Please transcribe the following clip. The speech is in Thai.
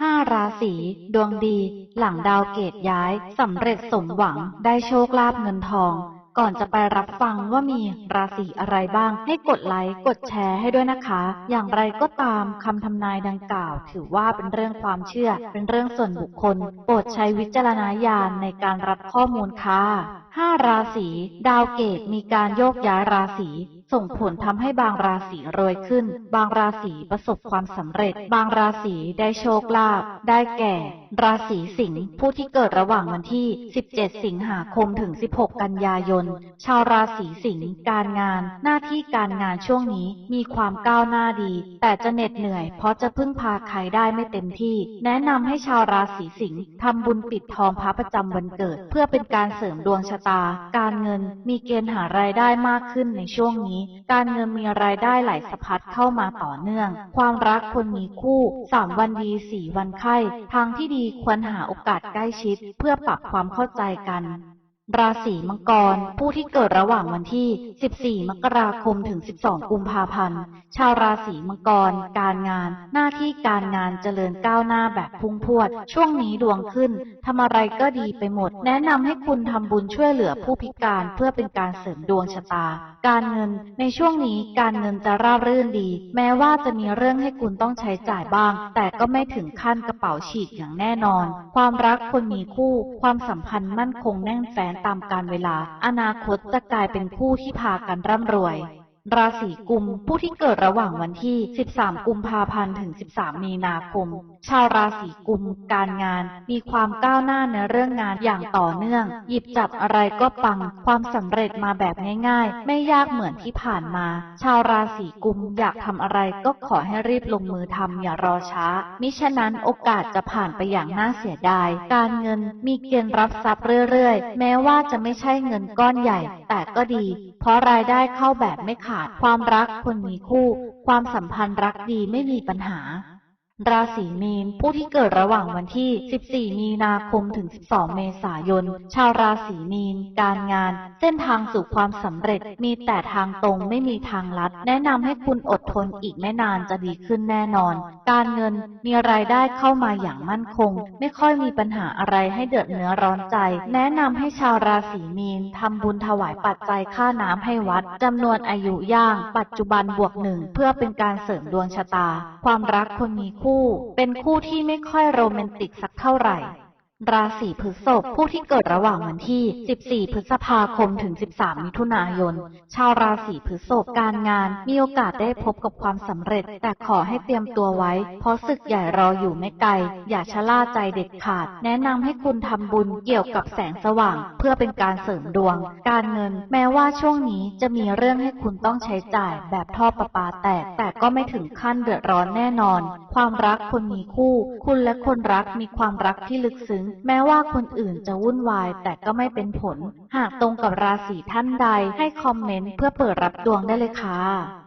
ห้าราศีดวงดี หลังดาวเกตย้ายสำเร็จสมหวังได้โชคลาภเงินทอง ก่อนจะไปรับฟังว่ามีราศีอะไรบ้าง ให้กดไลค์กดแชร์ให้ด้วยนะคะ อย่างไรก็ตามคำทำนายดังกล่าว ถือว่าเป็นเรื่องความเชื่อ เป็นเรื่องส่วนบุคคล โปรดใช้วิจารณญาณในการรับข้อมูลค่ะห้าราศีดาวเกตมีการโยกย้ายราศี ส่งผลทำให้บางราศีรวยขึ้น บางราศีประสบความสำเร็จ บางราศีได้โชคลาภ ได้แก่ ราศีสิงห์ ผู้ที่เกิดระหว่างวันที่ 17 สิงหาคมถึง 16 กันยายน ชาวราศีสิงห์ การงาน หน้าที่การงานช่วงนี้มีความก้าวหน้าดี แต่จะเหน็ดเหนื่อยเพราะจะพึ่งพาใครได้ไม่เต็มที่ แนะนำให้ชาวราศีสิงห์ทำบุญปิดทองพระประจำวันเกิด เพื่อเป็นการเสริมดวงชะตา การเงินมีเกณฑ์หารายได้มากขึ้นในช่วงนี้การเงินมีรายได้ไหลสะพัดเข้ามาต่อเนื่อง ความรักคนมีคู่สามวันดีสี่วันไข้ ทางที่ดีควรหาโอกาสใกล้ชิด เพื่อปรับความเข้าใจกัน ราศีมังกร ผู้ที่เกิดระหว่างวันที่ 14 มกราคม ถึง 12 กุมภาพันธ์ ชาวราศีมังกร การงาน หน้าที่การงานเจริญก้าวหน้าแบบพุ่งพรวด ช่วงนี้ดวงขึ้น ทำอะไรก็ดีไปหมด แนะนำให้คุณทำบุญช่วยเหลือผู้พิการเพื่อเป็นการเสริมดวงชะตา การเงิน ในช่วงนี้การเงินจะราบรื่นดี แม้ว่าจะมีเรื่องให้คุณต้องใช้จ่ายบ้าง แต่ก็ไม่ถึงขั้นกระเป๋าฉีกอย่างแน่นอน ความรักคนมีคู่ ความสัมพันธ์มั่นคงแน่นแฟ้นตามกาลเวลา อนาคตจะกลายเป็นผู้ที่พากันร่ำรวย ราศีกุม ผู้ที่เกิดระหว่างวันที่ 13 กุมภาพันธ์ ถึง 13 มีนาคม ชาวราศีกุม การงาน มีความก้าวหน้าในเรื่องงานอย่างต่อเนื่อง หยิบจับอะไรก็ปัง ความสำเร็จมาแบบง่าย ๆ ไม่ยากเหมือนที่ผ่านมา ชาวราศีกุม อยากทำอะไรก็ขอให้รีบลงมือทำอย่ารอช้า มิฉะนั้นโอกาสจะผ่านไปอย่างน่าเสียดาย การเงินมีเกณฑ์รับทรัพย์เรื่อยๆ แม้ว่าจะไม่ใช่เงินก้อนใหญ่ แต่ก็ดี เพราะรายได้เข้าแบบไม่ขาดความรักคนมีคู่ ความสัมพันธ์รักดีไม่มีปัญหา ราศีมีน ผู้ที่เกิดระหว่างวันที่ 14 มีนาคมถึง 12 เมษายน ชาวราศีมีน การงาน เส้นทางสู่ความสำเร็จ มีแต่ทางตรงไม่มีทางลัด แนะนำให้คุณอดทนอีกไม่นานจะดีขึ้นแน่นอน การเงินมีรายได้เข้ามาอย่างมั่นคง ไม่ค่อยมีปัญหาอะไรให้เดือดเนื้อร้อนใจ แนะนำให้ชาวราศีมีนทำบุญถวายปัจจัยค่าน้ำให้วัดจำนวนอายุย่าง ปัจจุบันบวกหนึ่งเพื่อเป็นการเสริมดวงชะตา ความรักคนมีคู่คู่ เป็นคู่ที่ไม่ค่อยโรแมนติกสักเท่าไหร่ ราศีพฤษภผู้ที่เกิดระหว่างวันที่ 14 พฤษภาคม ถึง 13 มิถุนายน ชาวราศีพฤษภการงาน มีโอกาสได้พบกับความสำเร็จ แต่ขอให้เตรียมตัวไว้ เพราะศึกใหญ่รออยู่ไม่ไกล อย่าชะล่าใจเด็ดขาด แนะนำให้คุณทำบุญเกี่ยวกับแสงสว่าง เพื่อเป็นการเสริมดวง การเงิน แม้ว่าช่วงนี้จะมีเรื่องให้คุณต้องใช้จ่ายแบบท่อประปาแตก แต่ก็ไม่ถึงขั้นเดือดร้อนแน่นอน ความรักคนมีคู่ คุณและคนรักมีความรักที่ลึกซึ้งแม้ว่าคนอื่นจะวุ่นวาย แต่ก็ไม่เป็นผล หากตรงกับราศีท่านใดให้คอมเมนต์เพื่อเปิดรับดวงได้เลยค่ะ